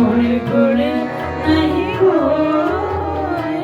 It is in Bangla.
মনে করে নাহি হয়